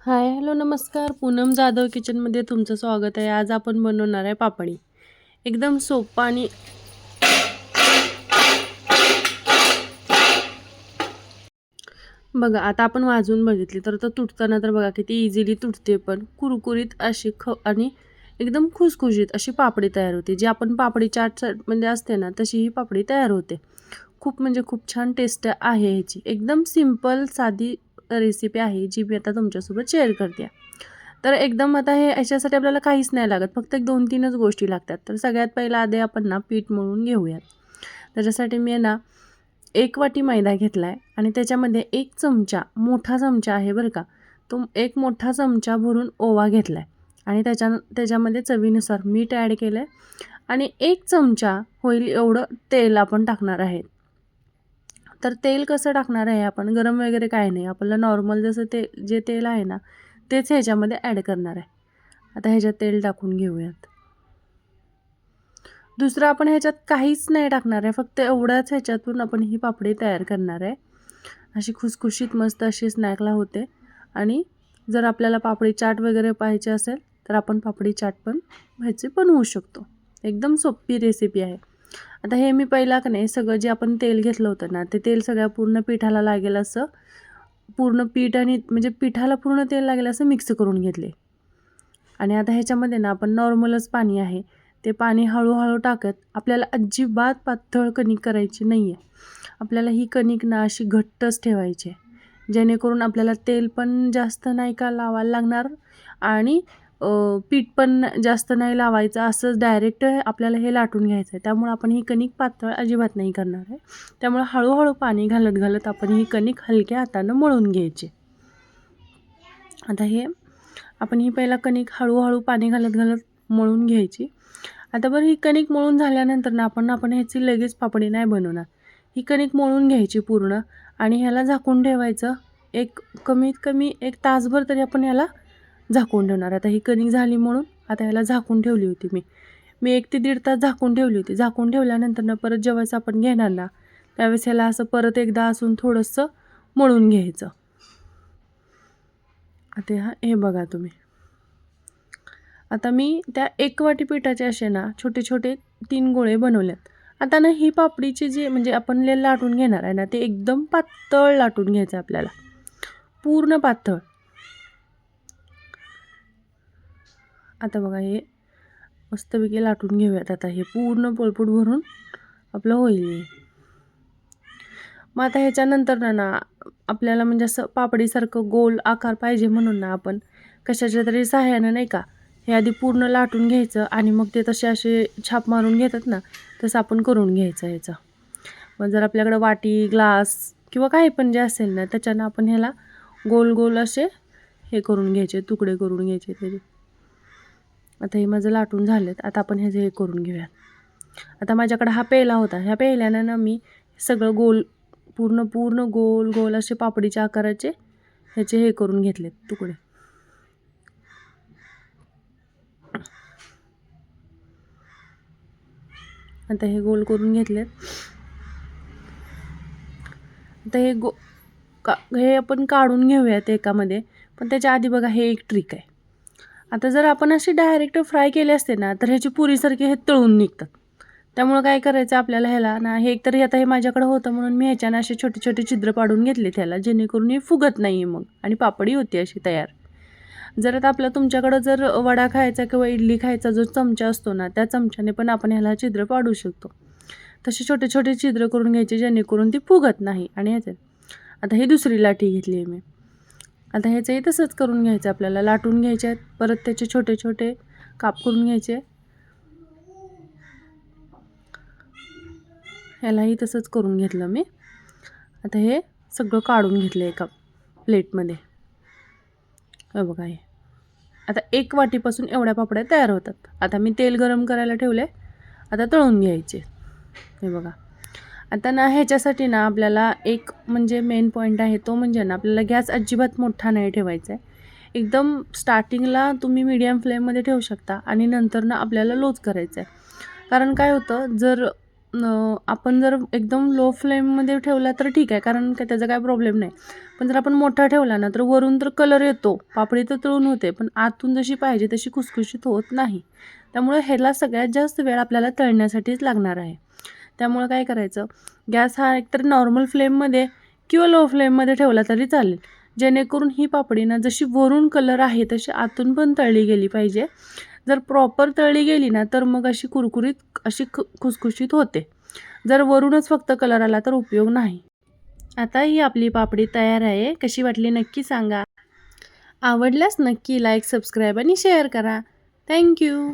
Hi hello नमस्कार. पूनम जाधव किचनमध्ये तुमचं स्वागत आहे. आज आपण बनवणार आहे पापडी. एकदम सोपं आणि बघा आता आपण वाजवून बघितली तर तो तुटताना तर बघा किती इझिली तुटते पण कुरकुरीत अशी ख आणि एकदम खुसखुशीत अशी पापडी तयार होते. जी आपण पापडी चाट म्हणजे असते ना तशी ही पापडी तयार होते. खूप म्हणजे खूप छान टेस्ट आहे ह्याची. एकदम सिंपल साधी रेसिपी आहे जी मी आता तुमच्यासोबत शेअर करते. तर एकदम आता हे याच्यासाठी आपल्याला काहीच नाही लागत फक्त एक दोन तीनच गोष्टी लागतात. तर सगळ्यात पहिला आधी आपण ना पीठ मळून घेऊयात. त्याच्यासाठी मी ना एक वाटी मैदा घेतला आहे आणि त्याच्यामध्ये एक चमचा मोठा चमचा आहे बरं का तो एक मोठा चमचा भरून ओवा घेतला आहे आणि त्याच्या त्याच्यामध्ये चवीनुसार मीठ ॲड केलं आहे आणि एक चमचा होईल एवढं तेल आपण टाकणार आहे. तर तेल कसं टाकणार आहे आपण? गरम वगैरे काय नाही. आपल्याला नॉर्मल जसं ते जे तेल आहे ना तेच ह्याच्यामध्ये ॲड करणार आहे. आता ह्याच्यात तेल टाकून घेऊयात. दुसरं आपण ह्याच्यात काहीच नाही टाकणार आहे. फक्त एवढ्याच ह्याच्यातून आपण ही पापडी तयार करणार आहे. अशी खुसखुशीत मस्त अशी स्नॅकला होते. आणि जर आपल्याला पापडी चाट वगैरे पाहिजे असेल तर आपण पापडी चाट पण ह्याची बनवू शकतो. एकदम सोपी रेसिपी आहे. आता हे मी पहिला का नाही सगळं जे आपण तेल घेतलं होतं ना ते तेल सगळ्या पूर्ण पिठाला लागेल असं पूर्ण पीठ आणि म्हणजे पिठाला पूर्ण तेल लागेल असं मिक्स करून घेतले. आणि आता ह्याच्यामध्ये ना आपण नॉर्मलच पाणी आहे ते पाणी हळूहळू टाकत आपल्याला अजिबात पातळ कणिक करायची नाही आहे आपल्याला ही कणिक ना अशी घट्टच ठेवायची आहे जेणेकरून आपल्याला तेल पण जास्त नाही का लावायला लागणार आणि पीठ पण जास्त नाही लावायचं असंच डायरेक्ट आपल्याला हे लाटून घ्यायचं आहे. त्यामुळं आपण ही कणिक पातळ अजिबात नाही करणार आहे. त्यामुळे हळूहळू पाणी घालत घालत आपण ही कणिक हलक्या हातानं मळून घ्यायची. आता हे आपण ही पहिला कणिक हळूहळू पाणी घालत घालत मळून घ्यायची. आता बरं ही कणिक मळून झाल्यानंतर ना आपण आपण ह्याची लगेच पापडी नाही बनवणार. ही कणिक मळून घ्यायची पूर्ण आणि ह्याला झाकून ठेवायचं एक कमीत कमी एक तासभर तरी आपण याला झाकून ठेवणार. आता ही कणिक झाली म्हणून आता याला झाकून ठेवली होती मी. मी एक ते दीड तास झाकून ठेवली होती. झाकून ठेवल्यानंतर ना परत जेव्हाच आपण घेणार ना त्यावेळेस ह्याला असं परत एकदा असून थोडंसं मळून घ्यायचं. आता हा हे बघा तुम्ही. आता मी त्या एक वाटी पिठाचे असे ना छोटे छोटे तीन गोळे बनवल्यात आता ना ही पापडीची जी म्हणजे आपण ले लाटून घेणार आहे ना ते एकदम पातळ लाटून घ्यायचं आपल्याला. पूर्ण पातळ. आता बघा हे मस्तपैकी लाटून घेऊयात आता. हे पूर्ण पोळपूट भरून आपलं होईल मग आता ह्याच्यानंतर ना ना आपल्याला म्हणजे असं पापडीसारखं गोल आकार पाहिजे म्हणून ना आपण कशाच्या तरी सहाय्यानं नाही का हे आधी पूर्ण लाटून घ्यायचं आणि मग ते तसे असे छाप मारून घेतात ना तसं आपण करून घ्यायचं ह्याचं. मग जर आपल्याकडं वाटी ग्लास किंवा काही पण जे असेल ना त्याच्यानं आपण ह्याला गोल गोल असे हे करून घ्यायचे तुकडे करून घ्यायचे त्याचे. आता हे माझं लाटून झालेत. आता आपण ह्याचं हे करून घेऊयात आता माझ्याकडे हा पेला होता. ह्या पेल्यानं ना मी सगळं गोल पूर्ण पूर्ण गोल गोल असे पापडीच्या आकाराचे ह्याचे हे करून घेतलेत तुकडे. आता हे गोल करून घेतलेत. आता हे गो का हे आपण काढून घेऊयात एकामध्ये. पण त्याच्या आधी बघा हे एक ट्रिक आहे. आता जर आपण अशी डायरेक्ट फ्राय केले असते ना तर ह्याची पुरीसारखे हे तळून निघतात. त्यामुळं काय करायचं आपल्याला ह्याला ना हे एकतर आता हे माझ्याकडे होतं म्हणून मी ह्याच्यानं असे छोटे छोटे छिद्र पाडून घेतले त्याला जेणेकरून हे फुगत नाही मग आणि पापडी होती अशी तयार. जर आता आपलं तुमच्याकडं जर वडा खायचा किंवा इडली खायचा जो चमचा असतो ना त्या चमच्याने पण आपण ह्याला छिद्र पाडू शकतो. तसे छोटे छोटे छिद्र करून घ्यायचे जेणेकरून ती फुगत नाही आणि ह्याचे आता ही दुसरी लाठी घेतली आहे मी. आता ह्याचंही तसंच करून घ्यायचं आपल्याला. लाटून घ्यायचे आहेत. परत त्याचे छोटे छोटे काप करून घ्यायचे. ह्यालाही तसंच करून घेतलं मी. आता हे सगळं काढून घेतलं एका प्लेटमध्ये. हे बघा हे. आता एक वाटीपासून एवढ्या पापड्या तयार होतात. आता मी तेल गरम करायला ठेवले. आता तळून घ्यायचे. हे बघा. आता ना ह्याच्यासाठी ना आपल्याला एक म्हणजे मेन पॉईंट आहे तो म्हणजे ना आपल्याला गॅस अजिबात मोठा नाही ठेवायचा आहे. एकदम स्टार्टिंगला तुम्ही मीडियम फ्लेममध्ये ठेवू शकता आणि नंतर ना आपल्याला लोच करायचं आहे. कारण काय होतं जर आपण जर एकदम लो फ्लेममध्ये ठेवला तर ठीक आहे कारण काय त्याचा काय प्रॉब्लेम नाही. पण जर आपण मोठा ठेवला ना तर वरून तर कलर येतो पापडी तर तळून होते पण आतून जशी पाहिजे तशी खुसखुशीत होत नाही. त्यामुळे ह्याला सगळ्यात जास्त वेळ आपल्याला तळण्यासाठीच लागणार आहे. त्यामुळं काय करायचं? गॅस हा एकतर नॉर्मल फ्लेममध्ये किंवा लो फ्लेममध्ये ठेवला तरी चालेल. जेणेकरून ही पापडी ना जशी वरून कलर आहे तशी आतून पण तळली गेली पाहिजे. जर प्रॉपर तळली गेली ना तर मग अशी कुरकुरीत अशी ख खुसखुशीत होते. जर वरूनच फक्त कलर आला तर उपयोग नाही. आता ही आपली पापडी तयार आहे. कशी वाटली नक्की सांगा. आवडल्यास नक्की लाईक सबस्क्राईब आणि शेअर करा. Thank you.